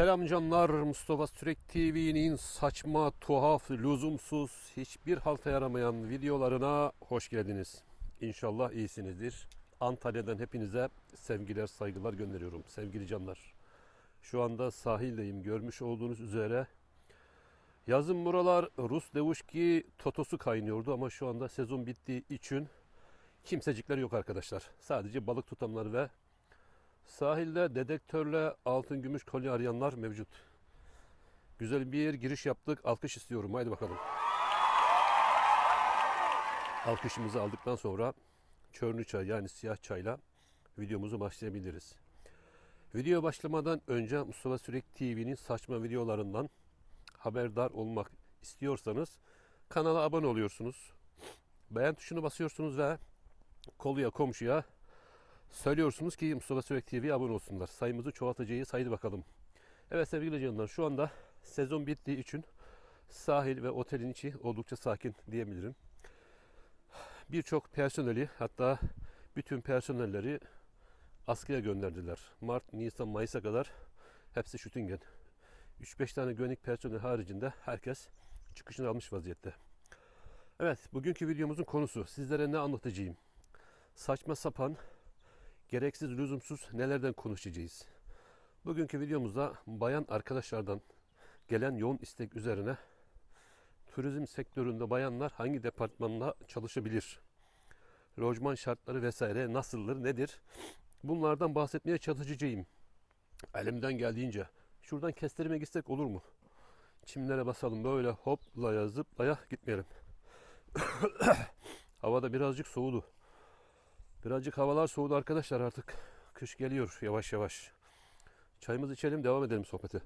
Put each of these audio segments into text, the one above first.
Selam canlar Mustafa Sürek TV'nin saçma, tuhaf, lüzumsuz, hiçbir halta yaramayan videolarına hoş geldiniz. İnşallah iyisinizdir. Antalya'dan hepinize sevgiler, saygılar gönderiyorum sevgili canlar. Şu anda sahildeyim görmüş olduğunuz üzere. Yazın buralar Rus Devuşki totosu kaynıyordu ama şu anda sezon bittiği için kimsecikler yok arkadaşlar. Sadece balık tutanlar ve Sahilde dedektörle altın gümüş kolye arayanlar mevcut. Güzel bir giriş yaptık. Alkış istiyorum. Haydi bakalım. Alkışımızı aldıktan sonra çörnü çay yani siyah çayla videomuzu başlayabiliriz. Video başlamadan önce Mustafa Sürek TV'nin saçma videolarından haberdar olmak istiyorsanız kanala abone oluyorsunuz. Beğen tuşunu basıyorsunuz ve koluya komşuya Söylüyorsunuz ki Mustafa Sürek TV'ye abone olsunlar. Sayımızı çoğaltacağız. Haydi bakalım. Evet sevgili canlar şu anda sezon bittiği için sahil ve otelin içi oldukça sakin diyebilirim. Birçok personeli hatta bütün personelleri askıya gönderdiler. Mart, Nisan, Mayıs'a kadar hepsi şütingen. 3-5 tane güvenlik personeli haricinde herkes çıkışını almış vaziyette. Evet bugünkü videomuzun konusu sizlere ne anlatacağım? Saçma sapan gereksiz, lüzumsuz nelerden konuşacağız? Bugünkü videomuzda bayan arkadaşlardan gelen yoğun istek üzerine turizm sektöründe bayanlar hangi departmanda çalışabilir? Lojman şartları vesaire nasıldır, nedir? Bunlardan bahsetmeye çalışacağım. Elimden geldiğince. Şuradan kestirime gitsek olur mu? Çimlere basalım böyle hoplaya zıplaya gitmeyelim. Havada birazcık soğudu. Birazcık havalar soğudu arkadaşlar artık. Kış geliyor yavaş yavaş. Çayımızı içelim devam edelim sohbete.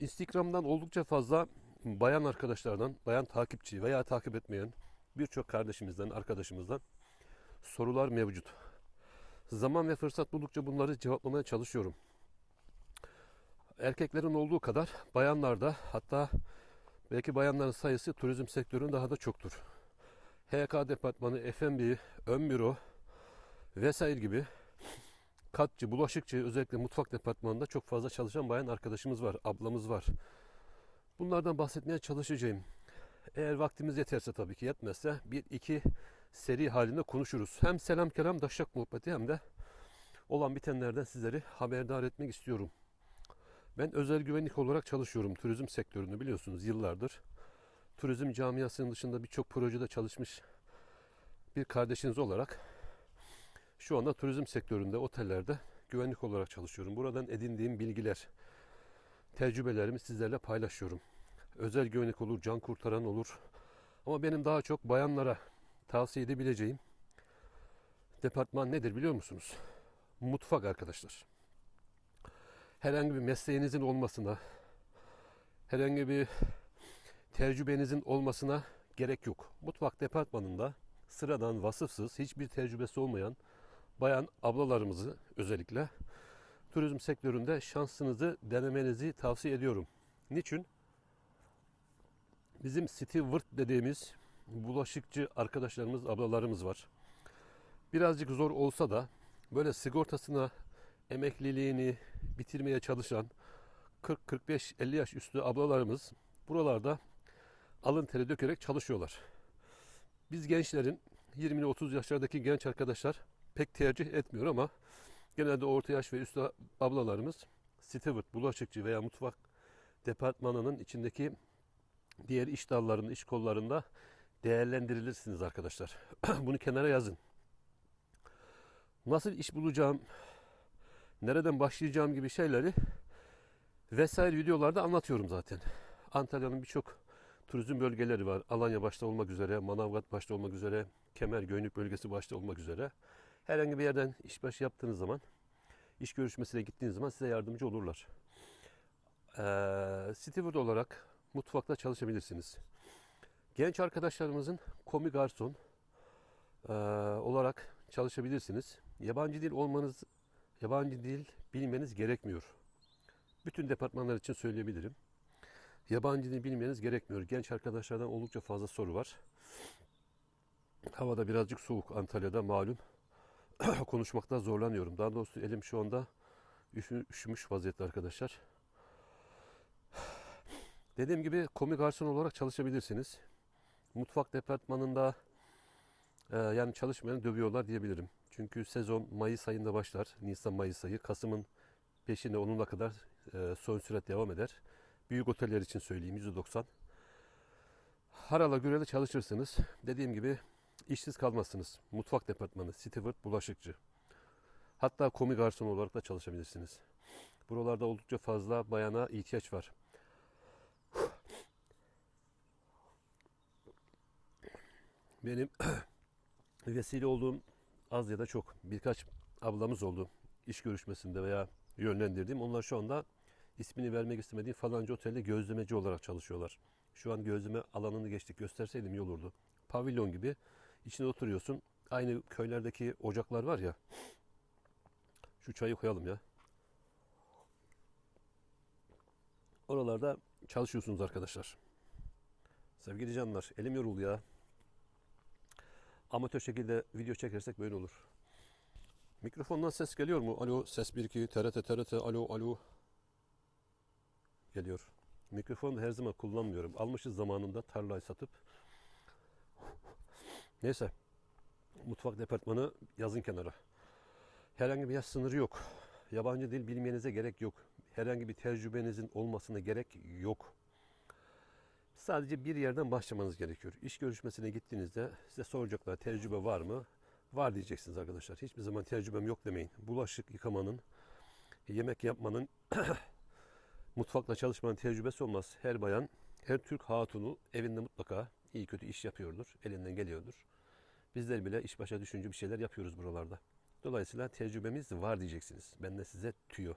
Instagram'dan oldukça fazla bayan arkadaşlardan, bayan takipçi veya takip etmeyen birçok kardeşimizden, arkadaşımızdan sorular mevcut. Zaman ve fırsat buldukça bunları cevaplamaya çalışıyorum. Erkeklerin olduğu kadar bayanlarda hatta belki bayanların sayısı turizm sektörünün daha da çoktur. HK departmanı, F&B, ön büro vesaire gibi katçı, bulaşıkçı özellikle mutfak departmanında çok fazla çalışan bayan arkadaşımız var, ablamız var. Bunlardan bahsetmeye çalışacağım. Eğer vaktimiz yeterse tabii ki yetmezse bir iki seri halinde konuşuruz. Hem selam kelam daşak muhabbeti hem de olan bitenlerden sizleri haberdar etmek istiyorum. Ben özel güvenlik olarak çalışıyorum turizm sektöründe biliyorsunuz yıllardır turizm camiasının dışında birçok projede çalışmış bir kardeşiniz olarak şu anda turizm sektöründe, otellerde güvenlik olarak çalışıyorum. Buradan edindiğim bilgiler, tecrübelerimi sizlerle paylaşıyorum. Özel güvenlik olur, can kurtaran olur. Ama benim daha çok bayanlara tavsiye edebileceğim departman nedir biliyor musunuz? Mutfak arkadaşlar. Herhangi bir mesleğinizin olmasına, herhangi bir tecrübenizin olmasına gerek yok. Mutfak departmanında sıradan vasıfsız, hiçbir tecrübesi olmayan bayan ablalarımızı özellikle turizm sektöründe şansınızı denemenizi tavsiye ediyorum. Niçin? Bizim steward dediğimiz bulaşıkçı arkadaşlarımız, ablalarımız var. Birazcık zor olsa da böyle sigortasına emekliliğini bitirmeye çalışan 40-45-50 yaş üstü ablalarımız buralarda alın teri dökerek çalışıyorlar. Biz gençlerin 20 30 yaşlardaki genç arkadaşlar pek tercih etmiyor ama genelde orta yaş ve üstü ablalarımız steward, bulaşıkçı veya mutfak departmanının içindeki diğer iş dallarında, iş kollarında değerlendirilirsiniz arkadaşlar. Bunu kenara yazın. Nasıl iş bulacağım, nereden başlayacağım gibi şeyleri vesaire videolarda anlatıyorum zaten. Antalya'nın birçok turizm bölgeleri var. Alanya başta olmak üzere, Manavgat başta olmak üzere, Kemer Göynük bölgesi başta olmak üzere. Herhangi bir yerden iş başı yaptığınız zaman, iş görüşmesine gittiğiniz zaman size yardımcı olurlar. Ee, steward olarak mutfakta çalışabilirsiniz. Genç arkadaşlarımızın komi garson e, olarak çalışabilirsiniz. Yabancı dil olmanız, yabancı dil bilmeniz gerekmiyor. Bütün departmanlar için söyleyebilirim. Yabancı dil bilmeniz gerekmiyor. Genç arkadaşlardan oldukça fazla soru var. Havada birazcık soğuk Antalya'da malum. Konuşmakta zorlanıyorum. Daha doğrusu elim şu anda üşü- üşümüş vaziyette arkadaşlar. Dediğim gibi komik garson olarak çalışabilirsiniz. Mutfak departmanında e, yani çalışmayanı dövüyorlar diyebilirim. Çünkü sezon Mayıs ayında başlar. Nisan-Mayıs ayı. Kasım'ın peşinde onunla kadar e, son süre devam eder. Büyük oteller için söyleyeyim %90. Harala göreli çalışırsınız. Dediğim gibi işsiz kalmazsınız. Mutfak departmanı, steward, bulaşıkçı. Hatta komi garson olarak da çalışabilirsiniz. Buralarda oldukça fazla bayana ihtiyaç var. Benim vesile olduğum az ya da çok birkaç ablamız oldu iş görüşmesinde veya yönlendirdiğim. Onlar şu anda ismini vermek istemediğim falanca otelde gözlemeci olarak çalışıyorlar. Şu an gözleme alanını geçtik gösterseydim iyi olurdu. Pavilyon gibi içine oturuyorsun. Aynı köylerdeki ocaklar var ya. Şu çayı koyalım ya. Oralarda çalışıyorsunuz arkadaşlar. Sevgili canlar, elim yoruldu ya. Amatör şekilde video çekersek böyle olur. Mikrofondan ses geliyor mu? Alo, ses 1 2 TRT TRT alo alo. Geliyor. Mikrofonu her zaman kullanmıyorum. Almışız zamanında tarlayı satıp. Neyse. Mutfak departmanı yazın kenara. Herhangi bir yaş sınırı yok. Yabancı dil bilmenize gerek yok. Herhangi bir tecrübenizin olmasına gerek yok. Sadece bir yerden başlamanız gerekiyor. İş görüşmesine gittiğinizde size soracaklar tecrübe var mı? Var diyeceksiniz arkadaşlar. Hiçbir zaman tecrübem yok demeyin. Bulaşık yıkamanın, yemek yapmanın, mutfakla çalışmanın tecrübesi olmaz. Her bayan, her Türk hatunu evinde mutlaka iyi kötü iş yapıyordur. Elinden geliyordur. Bizler bile iş başa düşünce bir şeyler yapıyoruz buralarda. Dolayısıyla tecrübemiz var diyeceksiniz. Ben de size tüyo.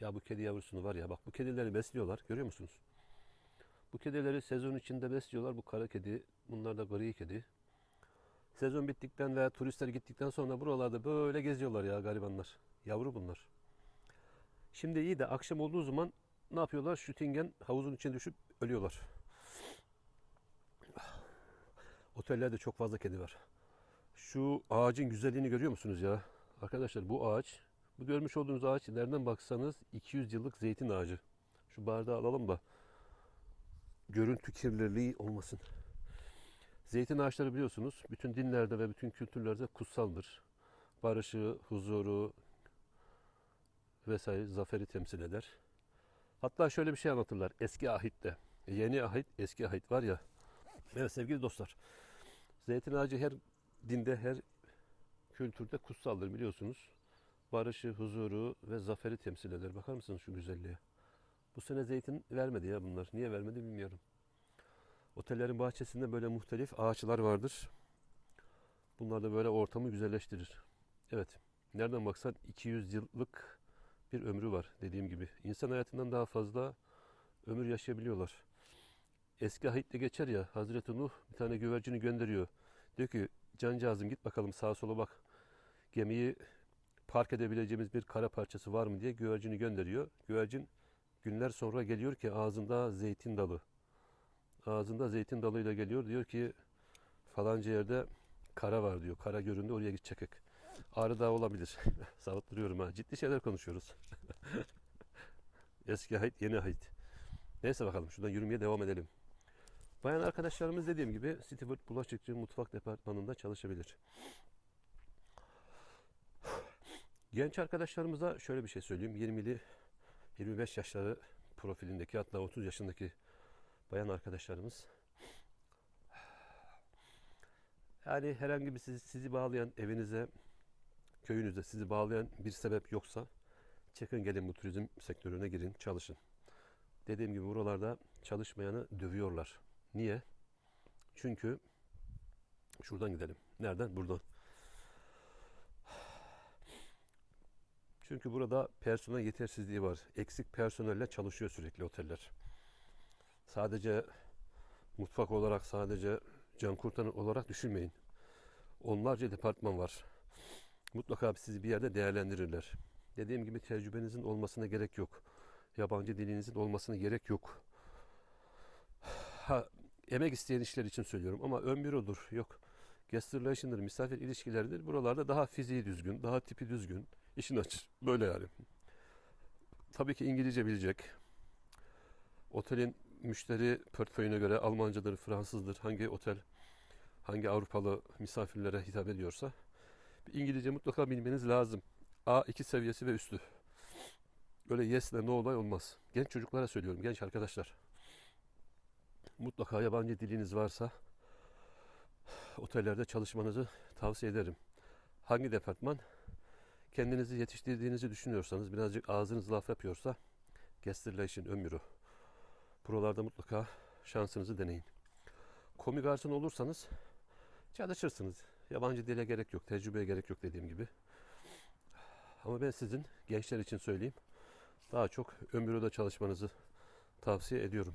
Ya bu kedi yavrusunu var ya bak bu kedileri besliyorlar. Görüyor musunuz? Bu kedileri sezon içinde besliyorlar. Bu kara kedi, bunlar da gri kedi. Sezon bittikten veya turistler gittikten sonra buralarda böyle geziyorlar ya garibanlar. Yavru bunlar. Şimdi iyi de akşam olduğu zaman ne yapıyorlar? Şütingen havuzun içine düşüp ölüyorlar. Otellerde çok fazla kedi var. Şu ağacın güzelliğini görüyor musunuz ya? Arkadaşlar bu ağaç, bu görmüş olduğunuz ağaç nereden baksanız 200 yıllık zeytin ağacı. Şu bardağı alalım da görüntü kirliliği olmasın. Zeytin ağaçları biliyorsunuz bütün dinlerde ve bütün kültürlerde kutsaldır. Barışı, huzuru vesaire zaferi temsil eder. Hatta şöyle bir şey anlatırlar eski ahitte. Yeni ahit, eski ahit var ya. Evet sevgili dostlar. Zeytin ağacı her dinde, her kültürde kutsaldır biliyorsunuz. Barışı, huzuru ve zaferi temsil eder. Bakar mısınız şu güzelliğe? Bu sene zeytin vermedi ya bunlar. Niye vermedi bilmiyorum. Otellerin bahçesinde böyle muhtelif ağaçlar vardır. Bunlar da böyle ortamı güzelleştirir. Evet. Nereden baksan 200 yıllık bir ömrü var dediğim gibi. İnsan hayatından daha fazla ömür yaşayabiliyorlar. Eski ahitte geçer ya Hazreti Nuh bir tane güvercini gönderiyor. Diyor ki cancağızım git bakalım sağa sola bak. Gemiyi park edebileceğimiz bir kara parçası var mı diye güvercini gönderiyor. Güvercin günler sonra geliyor ki ağzında zeytin dalı. Ağzında zeytin dalıyla geliyor. Diyor ki falanca yerde kara var diyor. Kara göründü oraya gidecek. Ağrı Dağı olabilir. Savuttırıyorum ha. Ciddi şeyler konuşuyoruz. Eski hayit, yeni hayit. Neyse bakalım şuradan yürümeye devam edelim. Bayan arkadaşlarımız dediğim gibi Steward bulaşıkçı mutfak departmanında çalışabilir. Genç arkadaşlarımıza şöyle bir şey söyleyeyim. 20'li 25 yaşları profilindeki hatta 30 yaşındaki bayan arkadaşlarımız yani herhangi bir sizi, sizi bağlayan evinize köyünüzde sizi bağlayan bir sebep yoksa çıkın gelin bu turizm sektörüne girin çalışın. Dediğim gibi buralarda çalışmayanı dövüyorlar. Niye? Çünkü şuradan gidelim. Nereden? Buradan. Çünkü burada personel yetersizliği var. Eksik personelle çalışıyor sürekli oteller. Sadece mutfak olarak sadece can kurtaran olarak düşünmeyin. Onlarca departman var. Mutlaka sizi bir yerde değerlendirirler. Dediğim gibi tecrübenizin olmasına gerek yok. Yabancı dilinizin olmasına gerek yok. Ha, emek isteyen işler için söylüyorum ama ön bürodur, yok guest relation'dır, misafir ilişkileridir. Buralarda daha fiziği düzgün, daha tipi düzgün, işin açı. Böyle yani. tabii ki İngilizce bilecek. Otelin müşteri portföyüne göre Almancadır, Fransızdır, hangi otel, hangi Avrupalı misafirlere hitap ediyorsa İngilizce mutlaka bilmeniz lazım. A2 seviyesi ve üstü. Böyle yes ile no olay olmaz. Genç çocuklara söylüyorum, genç arkadaşlar. Mutlaka yabancı diliniz varsa otellerde çalışmanızı tavsiye ederim. Hangi departman? Kendinizi yetiştirdiğinizi düşünüyorsanız, birazcık ağzınız laf yapıyorsa ön büro. Buralarda mutlaka şansınızı deneyin. Komi olursanız çalışırsınız. Yabancı dile gerek yok, tecrübeye gerek yok dediğim gibi. Ama ben sizin gençler için söyleyeyim. Daha çok büroda çalışmanızı tavsiye ediyorum.